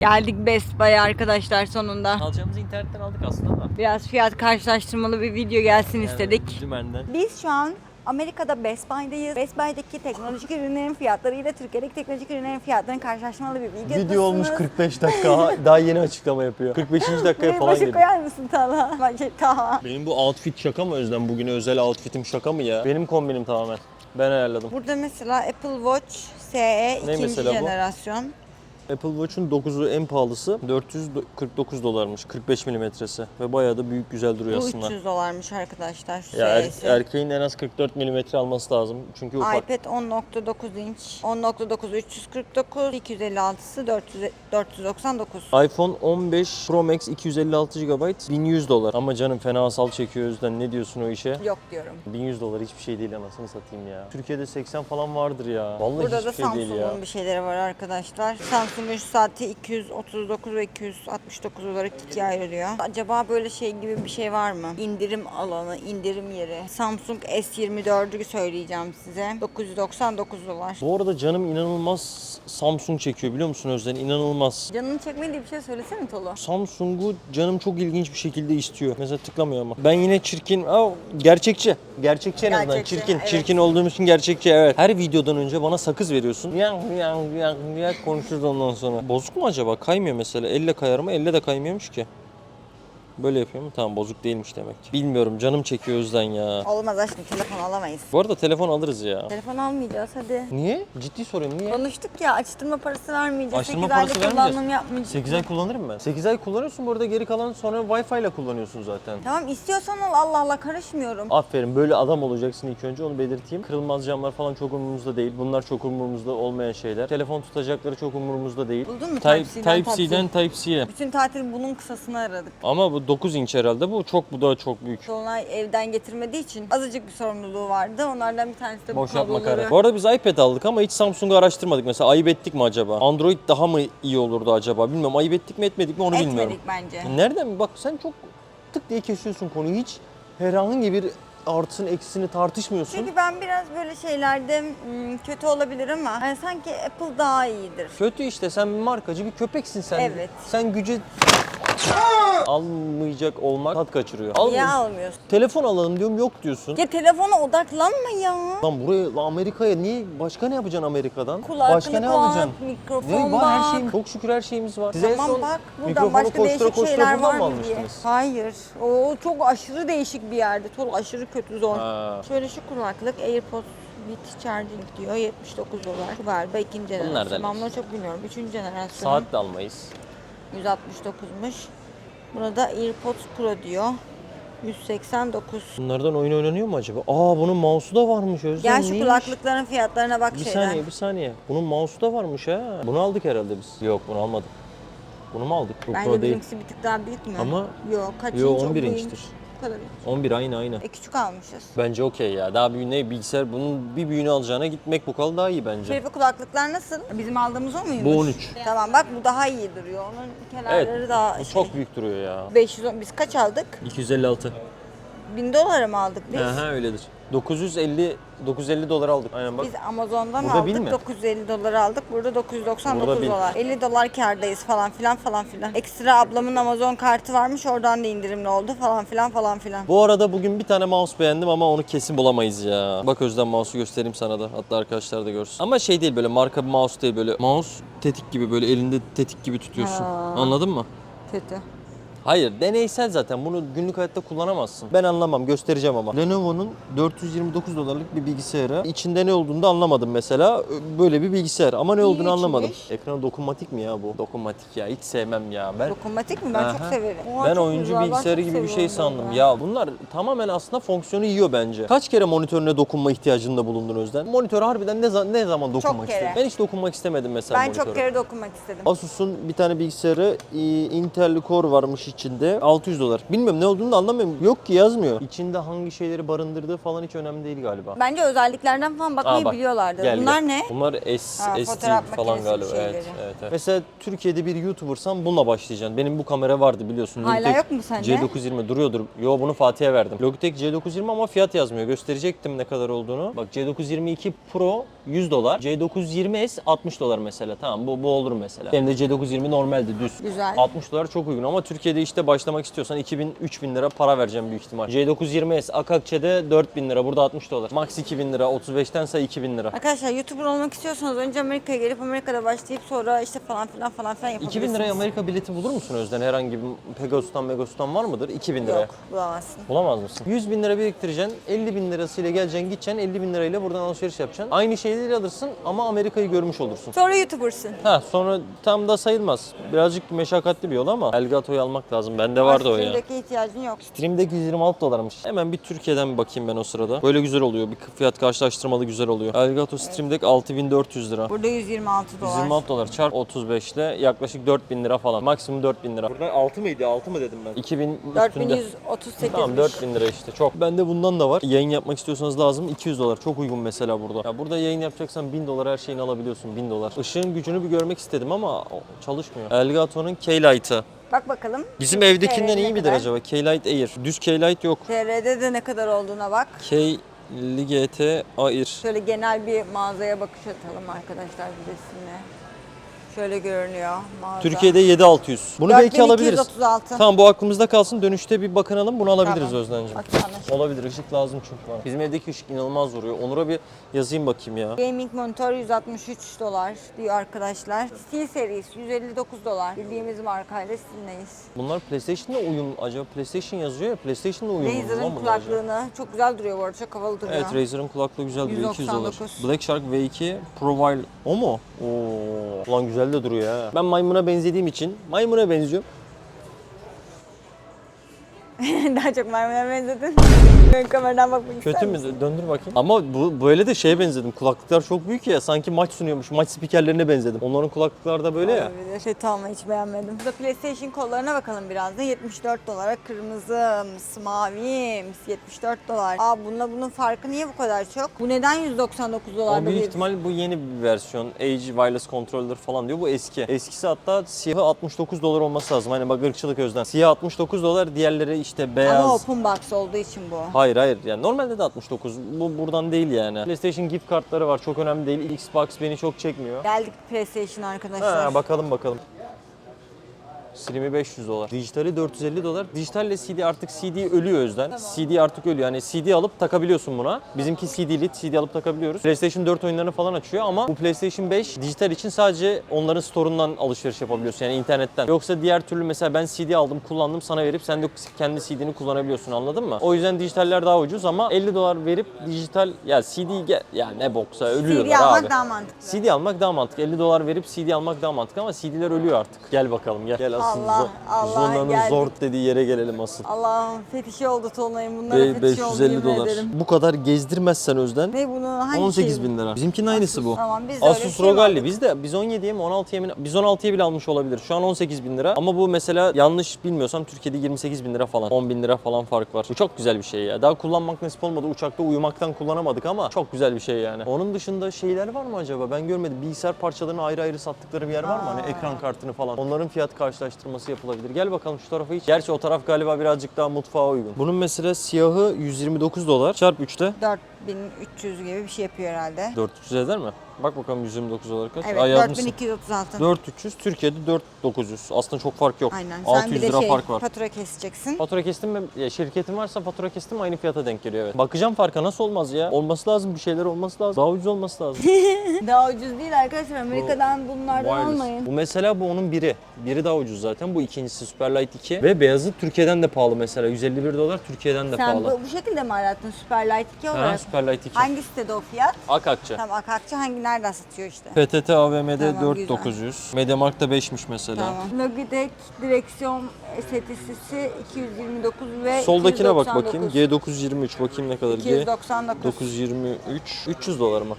Geldik Best Buy'a arkadaşlar sonunda. Alacağımızı internetten aldık aslında ama. Biraz fiyat karşılaştırmalı bir video gelsin istedik. Dümenden. Biz şu an Amerika'da Best Buy'dayız. Best Buy'daki teknolojik ürünlerin fiyatları ile Türkiye'deki teknolojik ürünlerin fiyatlarını karşılaştırmalı bir video Video olmuş 45 dakika. Daha yeni açıklama yapıyor. 45. dakikaya falan başı girdi. koyar mısın Talha? Bence Talha. Benim bu outfit şaka mı Özlem? Bugüne özel outfitim şaka mı ya? Benim kombinim tamamen. Ben ayarladım. Burada mesela Apple Watch SE ikinci mesela bu? jenerasyon. Apple Watch'un 9'u en pahalısı 449 dolarmış 45 milimetresi ve bayağı da büyük güzel duruyor Bu aslında. 300 dolarmış arkadaşlar. Ya er- SE'si. erkeğin en az 44 milimetre alması lazım çünkü ufak. iPad 10.9 inç, 10.9 349, 256'sı 400, 499. iPhone 15 Pro Max 256 GB 1100 dolar. Ama canım fena asal çekiyor yüzden ne diyorsun o işe? Yok diyorum. 1100 dolar hiçbir şey değil anasını satayım ya. Türkiye'de 80 falan vardır ya. Vallahi Burada da hiçbir şey değil ya. Samsung'un bir şeyleri var arkadaşlar. Samsung'un şu saati 239 ve 269 olarak ikiye ayrılıyor. Acaba böyle şey gibi bir şey var mı? İndirim alanı, indirim yeri. Samsung S24'ü söyleyeceğim size. 999 dolar. Bu arada canım inanılmaz Samsung çekiyor biliyor musun Özden? İnanılmaz. Canını çekmediği bir şey söylesene Tolu. Samsung'u canım çok ilginç bir şekilde istiyor. Mesela tıklamıyor ama. Ben yine çirkin, Aa, gerçekçi. Gerçekçi en azından. Gerçekçi, Çirkin. evet. Çirkin olduğum için gerçekçi evet. Her videodan önce bana sakız veriyorsun. Yang yang yang yang konuşuruz ondan sonra. Bozuk mu acaba? Kaymıyor mesela. Elle kayar mı? Elle de kaymıyormuş ki. Böyle yapıyor mu? Tamam bozuk değilmiş demek ki. Bilmiyorum canım çekiyor Özden ya. Olmaz aşkım telefon alamayız. Bu arada telefon alırız ya. Telefon almayacağız hadi. Niye? Ciddi soruyorum niye? Konuştuk ya açtırma parası vermeyeceğiz. Açtırma 8 aylık parası vermeyeceğiz. kullanım yapmayacağız. 8 ay kullanırım ben. 8 ay kullanıyorsun bu arada geri kalan sonra Wi-Fi ile kullanıyorsun zaten. Tamam istiyorsan al Allah Allah karışmıyorum. Aferin böyle adam olacaksın ilk önce onu belirteyim. Kırılmaz camlar falan çok umurumuzda değil. Bunlar çok umurumuzda olmayan şeyler. Telefon tutacakları çok umurumuzda değil. Buldun mu Type- Type-C'den Type-C'den Type-C'ye. Bütün tatil bunun kısasını aradık. Ama bu 9 inç herhalde bu çok bu da çok büyük. Dolunay evden getirmediği için azıcık bir sorumluluğu vardı. Onlardan bir tanesi de bu Boş yapma kabloları. kare. Bu arada biz iPad aldık ama hiç Samsung'u araştırmadık. Mesela ayıp ettik mi acaba? Android daha mı iyi olurdu acaba? Bilmiyorum ayıp ettik mi etmedik mi onu bilmiyorum. Etmedik bence. Nereden mi? Bak sen çok tık diye kesiyorsun konuyu. Hiç herhangi bir artısını eksisini tartışmıyorsun. Çünkü ben biraz böyle şeylerde hmm, kötü olabilir ama yani sanki Apple daha iyidir. Kötü işte sen bir markacı bir köpeksin sen. Evet. Sen güce almayacak olmak tat kaçırıyor. Niye Almıyorsun. almıyorsun? Telefon alalım diyorum yok diyorsun. Ya telefona odaklanma ya. Lan buraya lan Amerika'ya niye başka ne yapacaksın Amerika'dan? Kulaklık başka ne var, alacaksın? mikrofon Ne var her bak. şeyimiz. Çok şükür her şeyimiz var. Siz en Tamam son bak buradan mikrofonu başka koştura değişik koştura şeyler buradan var mı mı diye. almıştınız? Hayır. O çok aşırı değişik bir yerde. Çok aşırı kötü zor. Ha. Şöyle şu kulaklık AirPods with charging diyor 79 dolar. Bu galiba ikinci jenerasyon. nereden Ben bunu çok bilmiyorum. Üçüncü jenerasyon. Saat de almayız. 169'muş. Burada AirPods Pro diyor. 189. Bunlardan oyun oynanıyor mu acaba? Aa bunun mouse'u da varmış Özlem. Gel şu neymiş? kulaklıkların fiyatlarına bak Bir şeyden. saniye bir saniye. Bunun mouse'u da varmış ha. Bunu aldık herhalde biz. Yok bunu almadık. Bunu mu aldık? Bu Bence Pro değil. bizimkisi bir tık daha büyük mü? Ama- Yok kaç Yo, inç? 11 Bu inçtir. İnç. 11 aynı aynı. E küçük almışız. Bence okey ya. Daha büyüğü ne bilgisayar bunun bir büyüğünü alacağına gitmek bu kal daha iyi bence. Şerife kulaklıklar nasıl? Bizim aldığımız o muymuş? Bu 13. Tamam bak bu daha iyi duruyor. Onun kenarları Evet. daha Bu şey. çok büyük duruyor ya. 510 biz kaç aldık? 256. 1000 dolara mı aldık biz? Aha öyledir. 950 950 dolar aldık. Aynen bak. Biz Amazon'dan Burada bin aldık mi? 950 dolar aldık. Burada 999 Burada bin. dolar. 50 dolar kârdayız falan filan falan filan. Ekstra ablamın Amazon kartı varmış oradan da indirimli oldu falan filan falan filan. Bu arada bugün bir tane mouse beğendim ama onu kesin bulamayız ya. Bak Özlem mouse'u göstereyim sana da. Hatta arkadaşlar da görsün. Ama şey değil böyle marka bir mouse değil böyle. Mouse tetik gibi böyle elinde tetik gibi tutuyorsun. Ha. Anladın mı? Kötü. Hayır deneysel zaten bunu günlük hayatta kullanamazsın. Ben anlamam göstereceğim ama. Lenovo'nun 429 dolarlık bir bilgisayarı. İçinde ne olduğunu da anlamadım mesela. Böyle bir bilgisayar ama ne olduğunu İyi anlamadım. Ekranı dokunmatik mi ya bu? Dokunmatik ya hiç sevmem ya. Ben Dokunmatik mi? Ben çok Aha. severim. Oha, ben çok oyuncu güzel, ben bilgisayarı çok gibi bir şey seviyorum sandım. böyle. Ya bunlar tamamen aslında fonksiyonu yiyor bence. Kaç kere monitörüne dokunma ihtiyacında bulundun Özden? Monitör harbiden ne, za- ne zaman dokunmak kere. istedin? Ben hiç dokunmak istemedim mesela Ben monitöre. çok kere dokunmak istedim. Asus'un bir tane bilgisayarı e, Intel Core varmış içinde 600 dolar. Bilmiyorum ne olduğunu da anlamıyorum. Yok ki yazmıyor. İçinde hangi şeyleri barındırdığı falan hiç önemli değil galiba. Bence özelliklerden falan bakmayı Aa, bak. biliyorlardır. Gel, Bunlar gel. ne? Bunlar S, Ha, SD fotoğraf falan makinesi galiba. Evet, evet, evet. Mesela Türkiye'de bir YouTuber'san bununla başlayacaksın. Benim bu kamera vardı biliyorsun. Hala Logitech yok mu sende? C920 duruyordur. Yo bunu Fatih'e verdim. Logitech C920 ama fiyat yazmıyor. Gösterecektim ne kadar olduğunu. Bak C922 Pro 100 dolar. C920S 60 dolar mesela. Tamam bu, bu olur mesela. Benim de C920 normaldi düz. Güzel. 60 dolar çok uygun ama Türkiye'de işte başlamak istiyorsan 2000-3000 lira para vereceğim büyük ihtimal. C920S Akakçe'de 4000 lira. Burada 60 dolar. Max 2000 lira. 35'ten say 2000 lira. Arkadaşlar YouTuber olmak istiyorsanız önce Amerika'ya gelip Amerika'da başlayıp sonra işte falan filan falan filan yapabilirsiniz. 2000 liraya Amerika bileti bulur musun Özden? Herhangi bir Pegasus'tan Megasus'tan var mıdır? 2000 liraya. Yok bulamazsın. Bulamaz mısın? 100 bin lira biriktireceksin, 50 bin lirasıyla geleceksin, gideceksin, 50 bin lirayla buradan alışveriş yapacaksın. Aynı şeyleri alırsın ama Amerika'yı görmüş olursun. Sonra YouTuber'sın. Ha sonra tam da sayılmaz. Birazcık meşakkatli bir yol ama Elgato'yu almak lazım. Bende vardı o ya. Stream'deki ihtiyacın yok. Stream'deki 126 dolarmış. Hemen bir Türkiye'den bir bakayım ben o sırada. Böyle güzel oluyor. Bir fiyat karşılaştırmalı güzel oluyor. Elgato Stream Deck 6400 lira. Burada 126 dolar. 126 dolar çarp 35 ile yaklaşık 4000 lira falan. Maksimum 4000 lira. Burada 6 mıydı? 6 mı dedim ben? 2000 üstünde. 4138. Tamam 4000 lira işte çok. Bende bundan da var. Yayın yapmak istiyorsanız lazım 200 dolar. Çok uygun mesela burada. Ya burada yayın yapacaksan 1000 dolar her şeyini alabiliyorsun 1000 dolar. Işığın gücünü bir görmek istedim ama çalışmıyor. Elgato'nun K-Lite'ı. Bak bakalım. Bizim evdekinden iyi midir acaba? K-Lite Air. Düz K-Lite yok. TR'de de ne kadar olduğuna bak. K GT Air. Şöyle genel bir mağazaya bakış atalım arkadaşlar bir de sizinle. Şöyle görünüyor mağaza. Türkiye'de 7600. Bunu belki alabiliriz. 4236. Tamam bu aklımızda kalsın. Dönüşte bir bakınalım. Bunu alabiliriz Tamam. Özden'cim. Anlaşıldı. Olabilir. Işık lazım çünkü bana. Bizim evdeki ışık inanılmaz vuruyor. Onur'a bir yazayım bakayım ya. Gaming monitör 163 dolar diyor arkadaşlar. Steel serisi 159 dolar. Bildiğimiz markayla sizinleyiz. Bunlar PlayStation'la uyum. Acaba PlayStation yazıyor ya. PlayStation'la uyumlu mu Razer'ın bunlar acaba? kulaklığını çok güzel duruyor bu arada çok havalı duruyor. Evet Razer'ın kulaklığı güzel duruyor. 200 dolar. 199. Black Shark V2 Profile. O mu? Oo. Ulan güzel de duruyor ha. Ben maymuna benzediğim için maymuna benziyorum. Daha çok maymuna benzedin. Ben kameradan bakmak Kötü mü? misin? Döndür bakayım. Ama bu böyle de şeye benzedim. Kulaklıklar çok büyük ya. Sanki maç sunuyormuş. Maç spikerlerine benzedim. Onların kulaklıkları da böyle ya. Olabilir. Şey tamam hiç beğenmedim. Burada PlayStation kollarına bakalım biraz da. 74 dolara kırmızı, mavi, 74 dolar. Aa bununla bunun farkı niye bu kadar çok? Bu neden 199 dolar? Ama büyük ihtimal bu yeni bir versiyon. Age Wireless Controller falan diyor. Bu eski. Eskisi hatta siyahı 69 dolar olması lazım. Hani bak ırkçılık özden. Siyah 69 dolar, diğerleri işte beyaz. Ama open box olduğu için bu. Hayır hayır yani normalde de 69. Bu buradan değil yani. PlayStation gift kartları var çok önemli değil. Xbox beni çok çekmiyor. Geldik PlayStation arkadaşlar. Ha, bakalım bakalım. Stream'i 500 dolar. Dijitali 450 dolar. Dijitalle CD artık CD ölüyor özden. CD artık ölüyor. Yani CD alıp takabiliyorsun buna. Bizimki CD'li CD alıp takabiliyoruz. PlayStation 4 oyunlarını falan açıyor ama bu PlayStation 5 dijital için sadece onların store'undan alışveriş yapabiliyorsun yani internetten. Yoksa diğer türlü mesela ben CD aldım kullandım sana verip sen de kendi CD'ni kullanabiliyorsun anladın mı? O yüzden dijitaller daha ucuz ama 50 dolar verip dijital ya CD ge- ya ne boksa ölüyorlar CD almak abi. daha mantıklı. CD almak daha mantıklı. 50 dolar verip CD almak daha mantıklı ama CD'ler ölüyor artık. Gel bakalım gel. Gel asıl Allah, Allah, Zona'nın geldik. zort dediği yere gelelim asıl. Allah'ım fetişi oldu Tolunay'ın. Bunlara Be- fetişi oldu 550 yemin dolar. ederim. Bu kadar gezdirmezsen Özden Ne bunu hangi 18 şey? bin lira. Bizimkinin aynısı bu. Tamam biz de öyle bir Asus şey ROG mi Ally. aldık? Biz de biz 17'ye mi 16'ya mi biz 16'ya bile almış olabilir. Şu an 18 bin lira. Ama bu mesela yanlış bilmiyorsam Türkiye'de 28 bin lira falan. 10 bin lira falan fark var. Bu çok güzel bir şey ya. Daha kullanmak nasip olmadı. Uçakta uyumaktan kullanamadık ama çok güzel bir şey yani. Onun dışında şeyler var mı acaba? Ben görmedim. Bilgisayar parçalarını ayrı ayrı sattıkları bir yer var mı? Hani ekran kartını falan. Onların fiyat karşılaştırması yapılabilir. Gel bakalım şu tarafa hiç. Gerçi o taraf galiba birazcık daha mutfağa uygun. Bunun mesela siyahı 129 dolar. Çarp 3'te 4300 gibi bir şey yapıyor herhalde. 400 eder mi? Bak bakalım 129 olarak kaç? Evet Aa, yazmışsın. 4236. 4300, Türkiye'de 4900. Aslında çok fark yok. Aynen. Sen 600 bir de lira şey fark var. fatura keseceksin. Fatura kestim mi? Ya şirketin varsa fatura kestim aynı fiyata denk geliyor evet. Bakacağım farka nasıl olmaz ya? Olması lazım bir şeyler olması lazım. Daha ucuz olması lazım. Daha ucuz değil arkadaşlar. Amerika'dan bunlardan Wireless. almayın. Bu mesela bu onun biri. Biri daha ucuz zaten. Bu ikincisi Superlight 2. Ve beyazı Türkiye'den de pahalı mesela. 151 dolar Türkiye'den de Sen pahalı. bu, bu şekilde mi arattın Superlight 2 Ha, olarak? Superlight 2. Hangi sitede o fiyat? Akakçı. Tamam Akakçı hangi nereden satıyor işte? PTT AVM'de Tamam, 4900. Mediamarkt'ta 5'miş mesela. Tamam. Logitech direksiyon setisi 229 ve Soldakine bak 299. bakayım. G923 bakayım ne kadar. G 299. 923 300 dolar mı?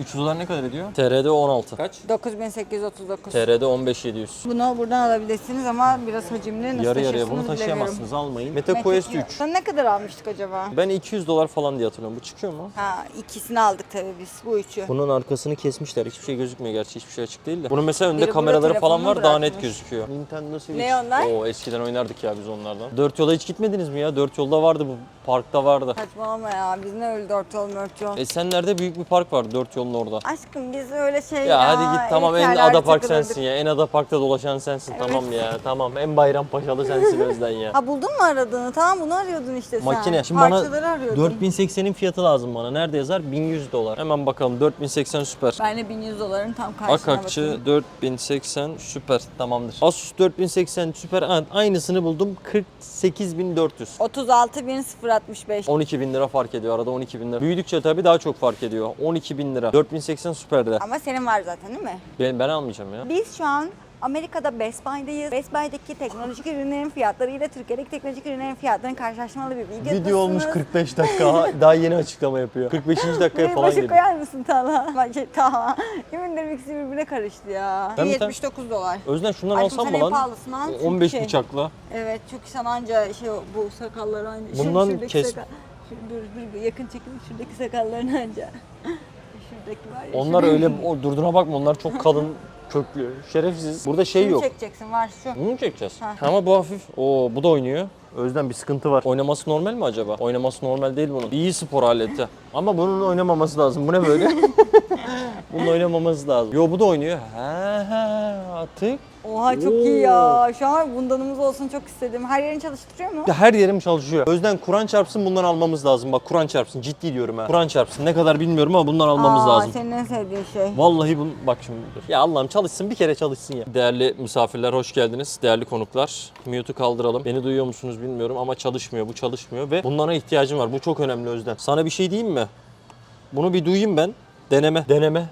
3 dolar ne kadar ediyor? TR'de 16. Kaç? 9839. TR'de 15700. Bunu buradan alabilirsiniz ama biraz hacimli. Nasıl Yarı yarıya taşırsınız bunu bilemiyorum. taşıyamazsınız almayın. Meta Quest 3. Sen ne kadar almıştık acaba? Ben 200 dolar falan diye hatırlıyorum. Bu çıkıyor mu? Ha ikisini aldık tabii biz bu üçü. Bunun arkasını kesmişler. Hiçbir şey gözükmüyor gerçi. Hiçbir şey açık değil de. Bunun mesela önünde Biri burada kameraları falan telefonunu var. Daha net bırakmış. gözüküyor. Nintendo Switch. Ne onlar? Oo eskiden oynardık ya biz onlardan. Dört yola hiç gitmediniz mi ya? Dört yolda vardı bu. Parkta vardı. Saçmalama ya biz ne öyle dört yol mört yol. E senlerde büyük bir park var dört yolun orada. Aşkım biz öyle şey Ya hadi git tamam en ada park sensin ya. En ada parkta dolaşan sensin tamam ya. Tamam en Bayrampaşalı sensin Özden ya. Ha buldun mu aradığını? Tamam bunu arıyordun işte sen. Makine. Şimdi Parçaları bana arıyordun. 4080'in fiyatı lazım bana. Nerede yazar? 1100 dolar. Hemen bakalım 4080 süper. Ben de 1100 doların tam karşısına Akakçı bakayım. 4080 süper tamamdır. Asus 4080 süper aynısını buldum 48400. 36.065. 12 bin lira fark ediyor arada 12 bin lira. Büyüdükçe tabii daha çok fark ediyor. 12 bin lira. 4080 süperde. Ama senin var zaten değil mi? Ben, ben almayacağım ya. Biz şu an Amerika'da Best Buy'dayız. Best Buy'daki teknolojik ürünlerin fiyatları ile Türkiye'deki teknolojik ürünlerin fiyatlarını karşılaştırmalı bir video. Video olmuş 45 dakika. Ha, Daha yeni açıklama yapıyor. 45. dakikaya falan başı geliyor. koyar mısın Talha? Bence Talha. Yemin ederim ikisi birbirine karıştı ya. Ben bir tane- 79 dolar. Özden şundan Aşkım alsam mı lan? pahalısını al çünkü 15 şey- bıçakla. Evet çünkü sen anca şey bu sakalları anca. Bundan şuradaki kes- sakal- Şu, dur dur yakın çekim şuradaki sakallarını anca. Şuradaki var ya. Onlar şurada- öyle o durduğuna bakma onlar çok kalın köklü. Şerefsiz. Burada şey Şunu yok. çekeceksin var şu. Bunu mu çekeceğiz? Ha. Ama bu hafif. Oo bu da oynuyor. Özden bir sıkıntı var. Oynaması normal mi acaba? Oynaması normal değil bunun. İyi spor aleti. Ama bunun oynamaması lazım. Bu ne böyle? bunun oynamaması lazım. Yo bu da oynuyor. Ha ha atık. Oha çok iyi ya. Şu an bundanımız olsun çok istedim. Her yerini çalıştırıyor mu? Ya her yerim çalışıyor. Özden Kur'an çarpsın bundan almamız lazım. Bak Kur'an çarpsın ciddi diyorum ha. Kur'an çarpsın ne kadar bilmiyorum ama bundan almamız Aa, lazım. Senin en sevdiğin şey. Vallahi bunu bak şimdi dur. Ya Allah'ım çalışsın bir kere çalışsın ya. Değerli misafirler hoş geldiniz. Değerli konuklar. Mute'u kaldıralım. Beni duyuyor musunuz bilmiyorum ama çalışmıyor. Bu çalışmıyor ve bunlara ihtiyacım var. Bu çok önemli Özden. Sana bir şey diyeyim mi? Bunu bir duyayım ben. Deneme. Deneme.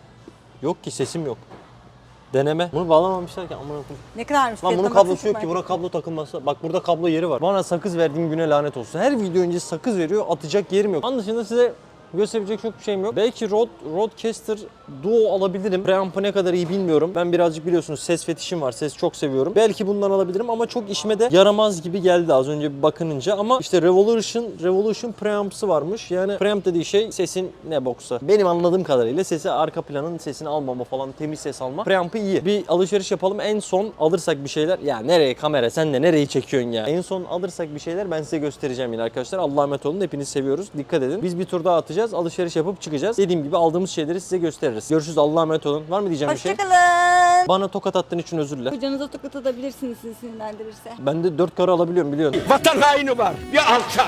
Yok ki sesim yok. Deneme. Bunu bağlamamışlar ki amına koyayım. Ne kadarmış? Lan bunun Fiyatına kablosu yok ki. Buna kablo takılması. Bak burada kablo yeri var. Bana sakız verdiğim güne lanet olsun. Her video öncesi sakız veriyor. Atacak yerim yok. Onun dışında size gösterebilecek çok bir şeyim yok. Belki Rode, Rodecaster Duo alabilirim. Preamp'ı ne kadar iyi bilmiyorum. Ben birazcık biliyorsunuz ses fetişim var. Ses çok seviyorum. Belki bundan alabilirim ama çok işime de yaramaz gibi geldi az önce bir bakınınca. Ama işte Revolution, Revolution preamp'sı varmış. Yani preamp dediği şey sesin ne boksa. Benim anladığım kadarıyla sesi arka planın sesini almama falan temiz ses alma. Preamp'ı iyi. Bir alışveriş yapalım. En son alırsak bir şeyler. Ya nereye kamera sen de nereyi çekiyorsun ya? En son alırsak bir şeyler ben size göstereceğim yine arkadaşlar. Allah'a emanet olun. Hepinizi seviyoruz. Dikkat edin. Biz bir tur daha atacağız. Alışveriş yapıp çıkacağız. Dediğim gibi aldığımız şeyleri size gösteririz. Görüşürüz. Allah'a emanet olun. Var mı diyeceğim bir şey? Hoşçakalın. Bana tokat attığın için özür dile. Kocanıza tokat atabilirsiniz sizi sinirlendirirse. Ben de dört karı alabiliyorum biliyorsun. Vatan haini var. Bir alçak.